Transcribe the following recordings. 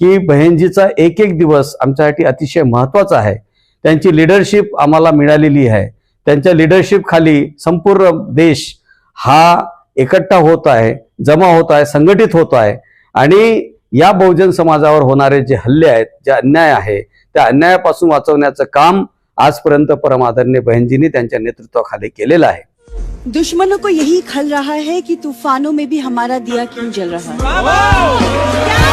की बहिणजीचा एक एक दिवस आमच्यासाठी अतिशय महत्त्वाचा आहे. त्यांची लिडरशिप आम्हाला मिळालेली आहे. त्यांच्या लिडरशिप खाली संपूर्ण देश हा एकट्ठा होत आहे जमा होत आहे संघटित होत आहे. आणि या बहुजन समाजावर होणारे जे हल्ले आहेत जे अन्याय आहे त्या अन्यायापासून वाचवण्याचं काम आजपर्यंत परमादरणीय बहिणजींनी त्यांच्या नेतृत्वाखाली केलेलं आहे. दुश्मनों को यही खल रहा है कि तूफानों में भी हमारा दिया क्यों जल रहा है?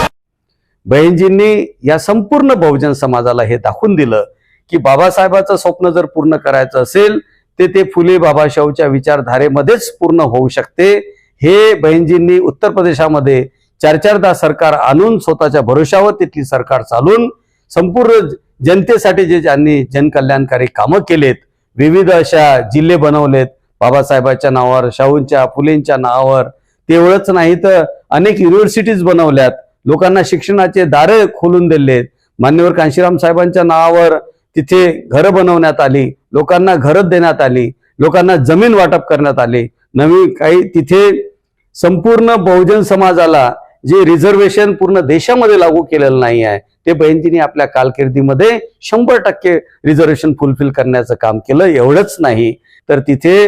बहिणजींनी या संपूर्ण बहुजन समाजाला हे दाखवून दिलं की बाबासाहेबाचं स्वप्न जर पूर्ण करायचं असेल ते ते फुले बाबाशाहूच्या विचारधारेमध्येच पूर्ण होऊ शकते. हे बहिणजींनी उत्तर प्रदेशामध्ये चार चारदा सरकार आणून स्वतःच्या भरोशावर तिथली सरकार चालून संपूर्ण जनतेसाठी जे ज्यांनी जनकल्याणकारी कामं केलेत विविध अशा जिल्हे बनवलेत बाबासाहेबाच्या नावावर शाहूंच्या फुलेंच्या नावावर तेवढंच नाही तर अनेक युनिव्हर्सिटीज बनवल्यात. लोकांना शिक्षणाचे दारे खोलून दिलेत मान्यवर कांशीराम साहेबांच्या नावावर तिथे घरं बनवण्यात आली. लोकांना घरं देण्यात आली. लोकांना जमीन वाटप करण्यात आली. नवी काही तिथे संपूर्ण बहुजन समाजाला जे रिझर्वेशन पूर्ण देशामध्ये लागू केलेलं नाही आहे ते बहिणजींनी आपल्या कारकिर्दीमध्ये शंभर टक्के रिझर्वेशन फुलफिल करण्याचं काम केलं. एवढंच नाही. तर तिथे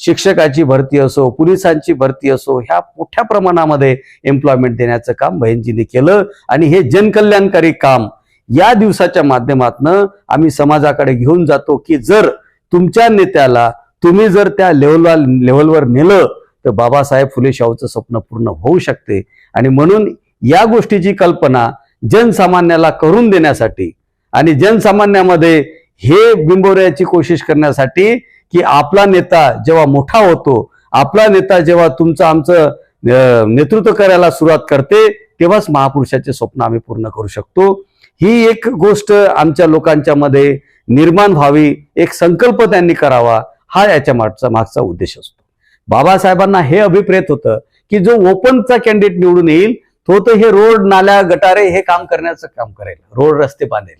शिक्षकाची भरती असो पोलिसांची भरती असो ह्या मोठ्या प्रमाणामध्ये एम्प्लॉयमेंट देण्याचं काम बहिणजीने केलं. आणि हे जनकल्याणकारी काम या दिवसाच्या माध्यमातनं आम्ही समाजाकडे घेऊन जातो की जर तुमच्या नेत्याला तुम्ही जर त्या लेवलला लेवलवर नेलं तर बाबासाहेब फुले शाहूचं स्वप्न पूर्ण होऊ शकते. आणि म्हणून या गोष्टीची कल्पना जनसामान्याला करून देण्यासाठी आणि जनसामान्यामध्ये हे बिंबवण्याची कोशिश करण्यासाठी की आपला नेता जेव्हा मोठा होतो आपला नेता जेव्हा तुमचं आमचं नेतृत्व करायला सुरुवात करते तेव्हाच महापुरुषाचे स्वप्न आम्ही पूर्ण करू शकतो. ही एक गोष्ट आमच्या लोकांच्या मध्ये निर्माण व्हावी एक संकल्प त्यांनी करावा हा याच्या मागचा मागचा उद्देश असतो. बाबासाहेबांना हे अभिप्रेत होतं की जो ओपनचा कॅन्डिडेट निवडून येईल तो तर हे रोड नाल्या गटारे हे काम करण्याचं काम करेल रोड रस्ते बांधेल.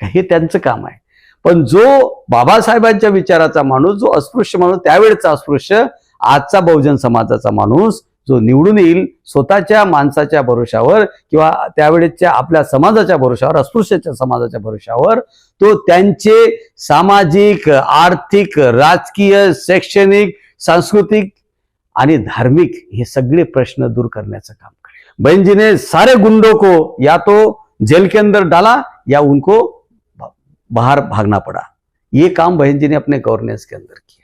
हे त्यांचं काम आहे. पण जो बाबासाहेबांच्या विचाराचा माणूस जो अस्पृश्य माणूस त्यावेळेचा अस्पृश्य आजचा बहुजन समाजाचा माणूस जो निवडून येईल स्वतःच्या माणसाच्या भरोशावर किंवा त्यावेळेच्या आपल्या समाजाच्या भरोशावर अस्पृश्याच्या समाजाच्या भरोशावर तो त्यांचे सामाजिक आर्थिक राजकीय शैक्षणिक सांस्कृतिक आणि धार्मिक हे सगळे प्रश्न दूर करण्याचं काम करेल. बहन जी ने सारे गुंडों को या तो जेल के अंदर डाला या उनको बाहर भागना पड़ा। ये काम बहन जी ने अपने गवर्नेंस के अंदर किया।